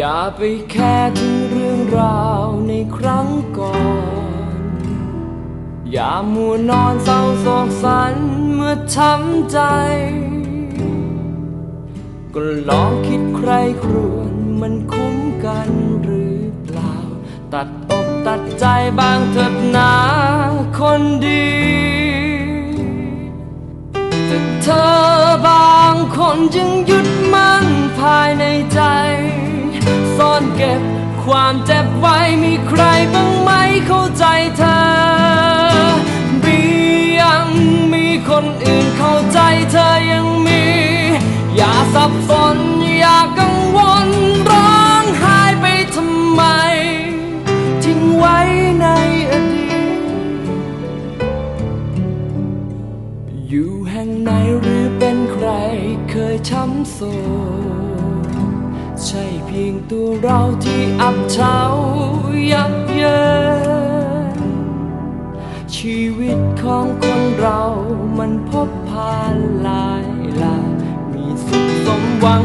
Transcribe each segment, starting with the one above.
อย่าไปแค่ถึงเรื่องราวในครั้งก่อน อย่ามัวนอนเศร้าโศกสันเมื่อช้ำใจ ก็ลองคิดใครครวญมันคุ้มกันหรือเปล่า ตัดอกตัดใจบางเถิดนาคนดีแต่เธอบางคนจึงหยุดมั่นภายในใจ ซ่อนเก็บ ความเจ็บไว้มีใครบ้างไหมเข้าใจเธอหรือยังมีคนอื่นเข้าใจเธอยังมี อย่าสับสนอย่ากังวลร้องไห้ไปทำไม ทิ้งไว้ในอดีตอยู่แห่งไหนหรือเป็นใครเคยช้ำโศก ใช่เพียงตัวเราที่อับเฉายับเยินชีวิตของคนเรามันพบผ่านหลายลามีสุขสมหวัง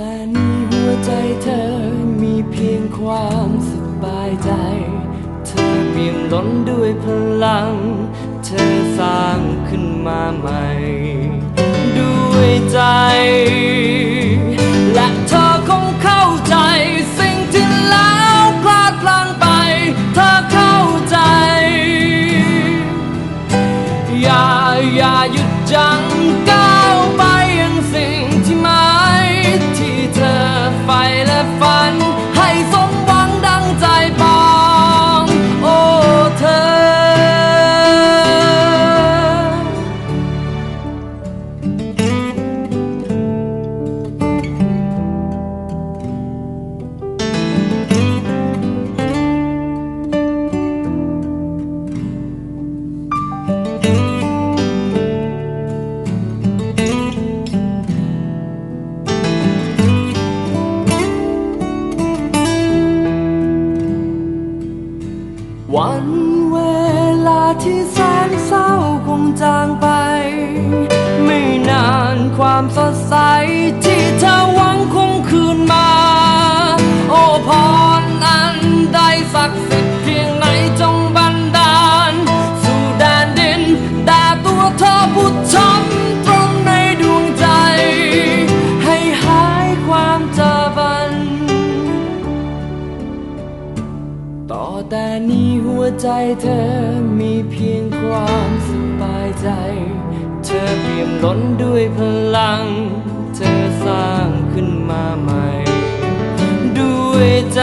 แต่นี้หัวใจเธอมีเพียงความสบายใจ เธอเปี่ยมล้นด้วยพลัง เธอสร้างขึ้นมาใหม่ ด้วยใจ และเธอคงเข้าใจ สิ่งที่แล้วพลาดพลั้งไป เธอเข้าใจ อย่าอย่าหยุดยั้งก้า วันเวลาที่แสนเศร้าคงจางไป ไม่นานความสดใส นี้หัวใจเธอมีเพียงความสบายใจ เธอเปี่ยมล้นด้วยพลัง เธอสร้างขึ้นมาใหม่ ด้วยใจ